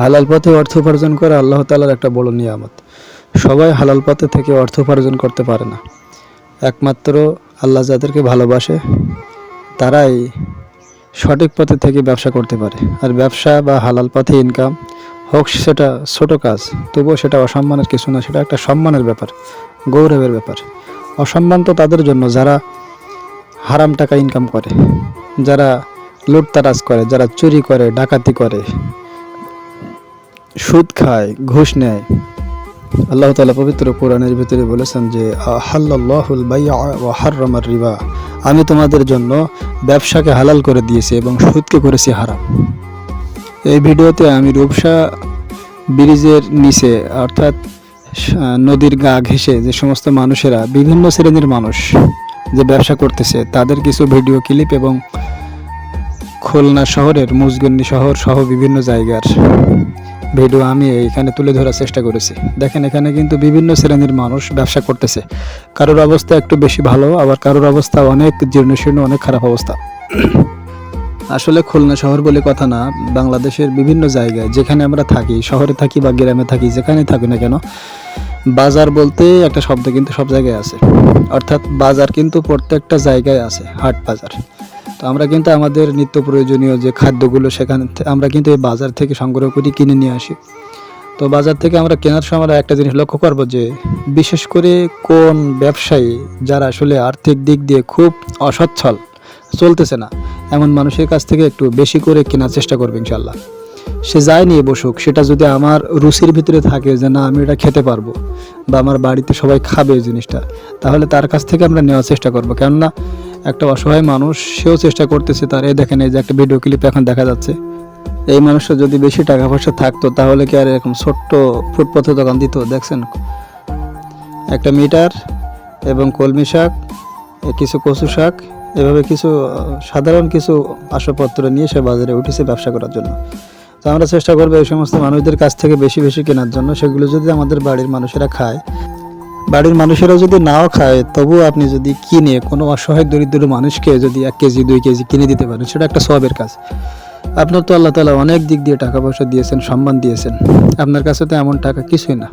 হালাল পথে অর্থ উপার্জন করা আল্লাহ তালার একটা বড় নিয়ামত। সবাই হালাল পথে থেকে অর্থ উপার্জন করতে পারে না। একমাত্র আল্লাহ যাদেরকে ভালোবাসে, তারাই সঠিক পথে থেকে ব্যবসা করতে পারে। আর ব্যবসা বা হালাল পথে ইনকাম হোক সেটা ছোট কাজ, তবুও সেটা অসম্মানের কিছু না, সেটা একটা সম্মানের ব্যাপার, গৌরবের ব্যাপার। অসম্মান তো তাদের জন্য, যারা হারাম টাকা ইনকাম করে, যারা লুটতারাজ করে, যারা চুরি করে, ডাকাতি করে সুদ খায়, ঘুষ নেয়। আল্লাহ তালা পবিত্র কোরআনের ভিতরে বলেছেন যে আহাল্লাহুল বাইয়া হাররামার রিবা। আমি তোমাদের জন্য ব্যবসাকে হালাল করে দিয়েছি এবং সুদকে করেছি হারাম। এই ভিডিওতে আমি রূপসা ব্রিজের নিচে, অর্থাৎ নদীর গা ঘেঁষে যে সমস্ত মানুষেরা, বিভিন্ন শ্রেণির মানুষ যে ব্যবসা করতেছে, তাদের কিছু ভিডিও, ক্লিপ এবং খুলনা শহরের মুজগন্নি শহর সহ বিভিন্ন জায়গার ভিডিও আমি এখানে তুলে ধরার চেষ্টা করেছি। দেখেন, এখানে কিন্তু বিভিন্ন শ্রেণির মানুষ ব্যবসা করতেছে। কারোর অবস্থা একটু বেশি ভালো, আবার কারোর অবস্থা অনেক জীর্ণশীর্ণ, অনেক খারাপ অবস্থা। আসলে খুলনা শহর বলে কথা না, বাংলাদেশের বিভিন্ন জায়গায় যেখানে আমরা থাকি, শহরে থাকি বা গ্রামে থাকি যেখানে থাকি না কেন বাজার বলতে একটা শব্দ কিন্তু সব জায়গায় আছে। অর্থাৎ বাজার কিন্তু প্রত্যেকটা জায়গায় আছে, হাট বাজার। তো আমরা কিন্তু আমাদের নিত্য প্রয়োজনীয় যে খাদ্যগুলো সেখান আমরা কিন্তু এই বাজার থেকে সংগ্রহ করি, কিনে নিয়ে আসি। তো বাজার থেকে আমরা কেনার সময় আমরা একটা জিনিস লক্ষ্য করব যে, বিশেষ করে কোন ব্যবসায়ী যারা আসলে আর্থিক দিক দিয়ে খুব অসচ্ছল, চলতেছে না, এমন মানুষের কাছ থেকে একটু বেশি করে কেনার চেষ্টা করবে ইনশাল্লাহ সে যায় নিয়ে বসুক, সেটা যদি আমার রুচির ভিতরে থাকে যে না, আমি এটা খেতে পারব বা আমার বাড়িতে সবাই খাবে এই জিনিসটা, তাহলে তার কাছ থেকে আমরা নেওয়ার চেষ্টা করব। কেননা একটা অসহায় মানুষ, সেও চেষ্টা করতেছে তার, এই দেখেন, এই যে একটা ভিডিও ক্লিপ এখন দেখা যাচ্ছে। এই মানুষটা যদি বেশি টাকা পয়সা থাকতো, তাহলে কি আর এরকম ছোট্ট ফুটপথে দোকান দিত? দেখছেন? একটা মিটার এবং কলমি শাক কিছু কচু শাক, এভাবে কিছু, সাধারণ কিছু আসবাবপত্র নিয়ে সে বাজারে উঠেছে ব্যবসা করার জন্য। তো আমরা চেষ্টা করব এই সমস্ত মানুষদের কাছ থেকে বেশি বেশি কেনার জন্য। সেগুলো যদি আমাদের বাড়ির মানুষেরা খায়, বাড়ির মানুষেরা যদি নাও খায়, তবুও আপনি যদি কিনে কোনো অসহায় দরিদ্র মানুষকে যদি এক কেজি, দুই কেজি কিনে দিতে পারেন, সেটা একটা সবের কাজ। আপনার তো আল্লাহ তালা অনেক দিক দিয়ে টাকা পয়সা দিয়েছেন, সম্মান দিয়েছেন। আপনার কাছে তো এমন টাকা কিছুই না।